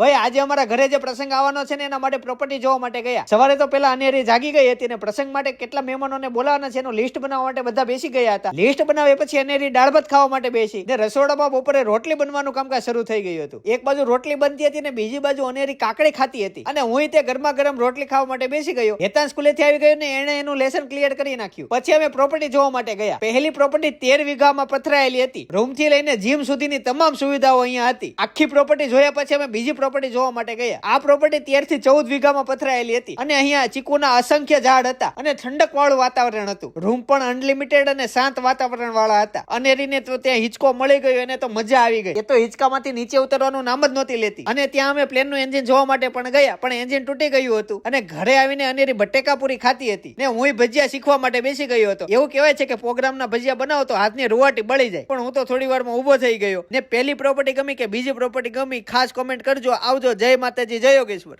ભાઈ, આજે અમારા ઘરે જે પ્રસંગ આવવાનો છે ને, એના માટે પ્રોપર્ટી જોવા માટે ગયા. સવારે તો પેલા અનેરી જાગી ગઈ હતી ને, પ્રસંગ માટે કેટલા મહેમાનોને બોલાવવાના છે એનો લિસ્ટ બનાવવા માટે બધા બેસી ગયા હતા. લિસ્ટ બનાવે પછી અનેરી દાળ ભાત ખાવા માટે બેસી. ને રસોડામાં બપોરે રોટલી બનવાનું કામકાજ શરૂ થઈ ગયું હતું. એક બાજુ રોટલી બનતી હતી ને, બીજી બાજુ અનેરી કાકડી ખાતી હતી. અને હું તે ગરમા ગરમ રોટલી ખાવા માટે બેસી ગયો. હેતાન સ્કૂલેથી આવી ગયો ને એને એનું લેસન ક્લિયર કરી નાખ્યું. પછી અમે પ્રોપર્ટી જોવા માટે ગયા. પહેલી પ્રોપર્ટી તેર વીઘામાં પથરાયેલી હતી. રૂમથી લઈને જીમ સુધીની તમામ સુવિધાઓ અહીંયા હતી. આખી પ્રોપર્ટી જોયા પછી અમે બીજી પ્રોપર્ટી જોવા માટે ગયા. આ પ્રોપર્ટી તેરથી ચૌદ વીઘામાં પથરાયેલી હતી. અને અહીંયા ચીકુના અસંખ્ય ઝાડ હતા અને ઠંડક વાળું વાતાવરણ હતું. રૂમ પણ અનલિમિટેડ અને શાંત વાતાવરણ વાળા હતા. અનેરીને તો ત્યાં હિંચકો મળી ગયો, એને તો મજા આવી ગઈ. એ તો હિંચકામાંથી નીચે ઉતરવાનું નામ જ નહોતી લેતી. અને ત્યાં અમે પ્લેનનું એન્જિન જોવા માટે પણ ગયા, પણ એન્જિન તૂટી ગયું હતું. અને ઘરે આવીને અનેરી બટેકાપુરી ખાતી હતી. ને હું ભજીયા શીખવા માટે બેસી ગયો હતો. એવું કહેવાય છે કે પ્રોગ્રામના ભજીયા બનાવો તો હાથની રૂવાટી બળી જાય. પણ હું તો થોડી વારમાં ઊભો થઈ ગયો. ને પહેલી પ્રોપર્ટી ગમી કે બીજી પ્રોપર્ટી ગમી, ખાસ કોમેન્ટ કરજો. આવજો. જય માતાજી જય યોગેશ્વર.